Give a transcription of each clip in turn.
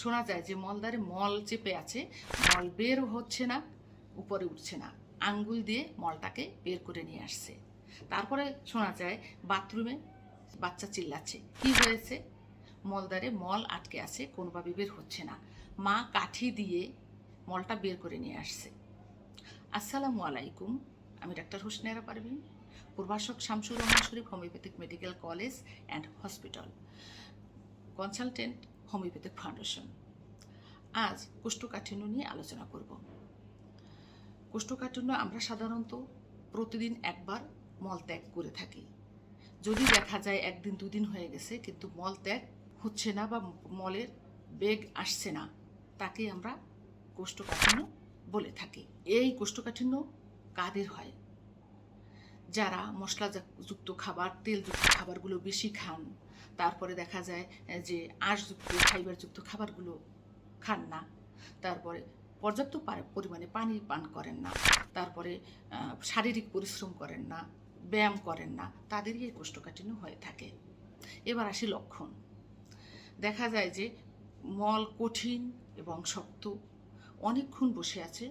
শোনা যায় যে মলদারে মল চেপে আছে, মল বের হচ্ছে না, উপরে উঠছে না। আঙ্গুল দিয়ে মলটাকে বের করে নিয়ে আসছে। তারপরে শোনা যায় বাথরুমে বাচ্চা চিল্লাচ্ছে। কি হয়েছে? মলদারে মল আটকে আছে কোনোভাবে বের হচ্ছে না। মা কাঠি দিয়ে মলটা বের করে নিয়ে আসছে। আসসালামু আলাইকুম, আমি ডাক্তার হোসনেরা পারভিন প্রভাষক Shamsur Rahman Sharif homeopathic medical college and hospital. Consultant homeopathic foundation আজ কোষ্ঠকাঠিন্য নিয়ে আলোচনা করব। কোষ্ঠকাঠিন্য আমরা সাধারণত প্রতিদিন একবার মল ত্যাগ করে থাকি। যদি দেখা যায় একদিন, দুদিন হয়ে গেছে, কিন্তু মল ত্যাগ হচ্ছে না বা মলের বেগ আসছে না, তাকে আমরা কোষ্ঠকাঠিন্য বলে থাকি। এই কোষ্ঠকাঠিন্য কাদের হয়? যারা মশলাযুক্ত খাবার, তেলযুক্ত খাবারগুলো বেশি খান, তারপরে দেখা যায় যে আঁশযুক্ত, ফাইবারযুক্ত খাবারগুলো খান না, তারপরে পর্যাপ্ত পরিমাণে পানি পান করেন না, তারপরে শারীরিক পরিশ্রম করেন না, ব্যায়াম করেন না, তাদেরই এই কোষ্ঠকাঠিন্য হয়ে থাকে। এবার আসি লক্ষণ। দেখা যায় যে মল কঠিন এবং শক্ত, অনেকক্ষণ বসে আছে,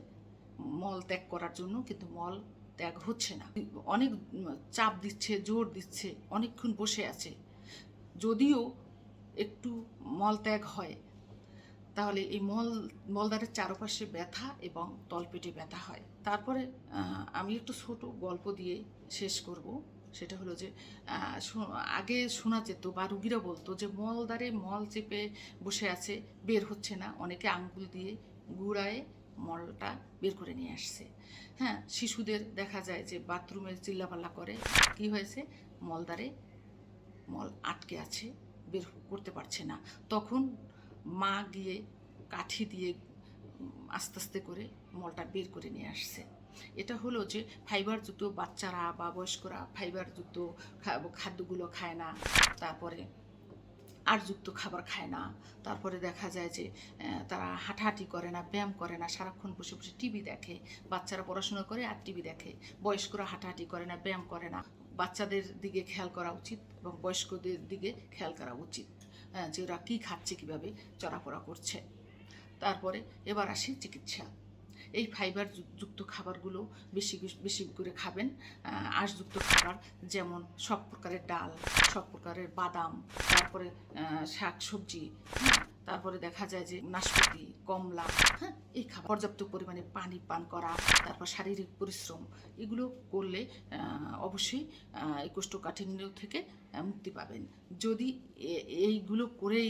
মল ত্যাগ করার জন্য কিন্তু মল ত্যাগ হচ্ছে না। অনেক চাপ দিচ্ছে, জোর দিচ্ছে, অনেকক্ষণ বসে আছে। যদিও একটু মল ত্যাগ হয়, তাহলে এই মল মলদারের চারপাশে ব্যথা এবং তলপেটে ব্যথা হয়। তারপরে আমি একটু ছোট গল্প দিয়ে শেষ করব। সেটা হলো যে আগে শোনা যেত বা রুগীরা বলতো যে মলদারে মল চেপে বসে আছে, বের হচ্ছে না। অনেকে আঙ্গুল দিয়ে গুড়ায় মলটা বের করে নিয়ে আসছে। হ্যাঁ শিশুদের দেখা যায় যে বাথরুমে চিল্লাপাল্লা করে, কি হয়েছে? মলদারে মল আটকে আছে, বের করতে পারছে না। তখন মা গিয়ে কাঠি দিয়ে আস্তে আস্তে করে মলটা বের করে নিয়ে আসছে। এটা হলো যে ফাইবারযুক্ত বাচ্চারা বা বয়স্করা ফাইবারযুক্ত খাদ্যগুলো খায় না। তারপরে আরযুক্ত খাবার খায় না। তারপরে দেখা যায় যে তারা হাঁটাহাঁটি করে না, ব্যায়াম করে না, সারাক্ষণ বসে বসে টিভি দেখে, বাচ্চারা পড়াশোনা করে আর টিভি দেখে। বয়স্করা হাঁটাহাঁটি করে না, ব্যায়াম করে না। বাচ্চাদের দিকে খেয়াল করা উচিত এবং বয়স্কদের দিকে খেয়াল করা উচিত যে ওরা কী খাচ্ছে, কীভাবে চলাফেরা করছে। তারপরে এবার আসি চিকিৎসা। এই ফাইবার যুক্ত খাবারগুলো বেশি, বেশ- করে খাবেন। আঁশযুক্ত খাবার যেমন সব প্রকারের ডাল, সব প্রকারের বাদাম, তারপরে শাক সবজি তারপরে দেখা যায় যে নাশপাতি, কমলা হ্যাঁ এই খাবার, পর্যাপ্ত পরিমাণে পানি পান করা, তারপর শারীরিক পরিশ্রম, এগুলো করলে অবশ্যই এই কোষ্ঠকাঠিন্য থেকে মুক্তি পাবেন। যদি এইগুলো করেই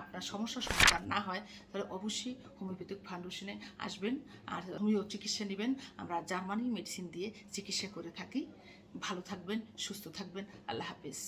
আপনার সমস্যার সমাধান না হয়, তাহলে অবশ্যই হোমিওপ্যাথিক ফাউন্ডেশনে আসবেন, আর হোমিও চিকিৎসা নেবেন। আমরা জার্মানি মেডিসিন দিয়ে চিকিৎসা করে থাকি। ভালো থাকবেন, সুস্থ থাকবেন। আল্লাহ হাফিজ।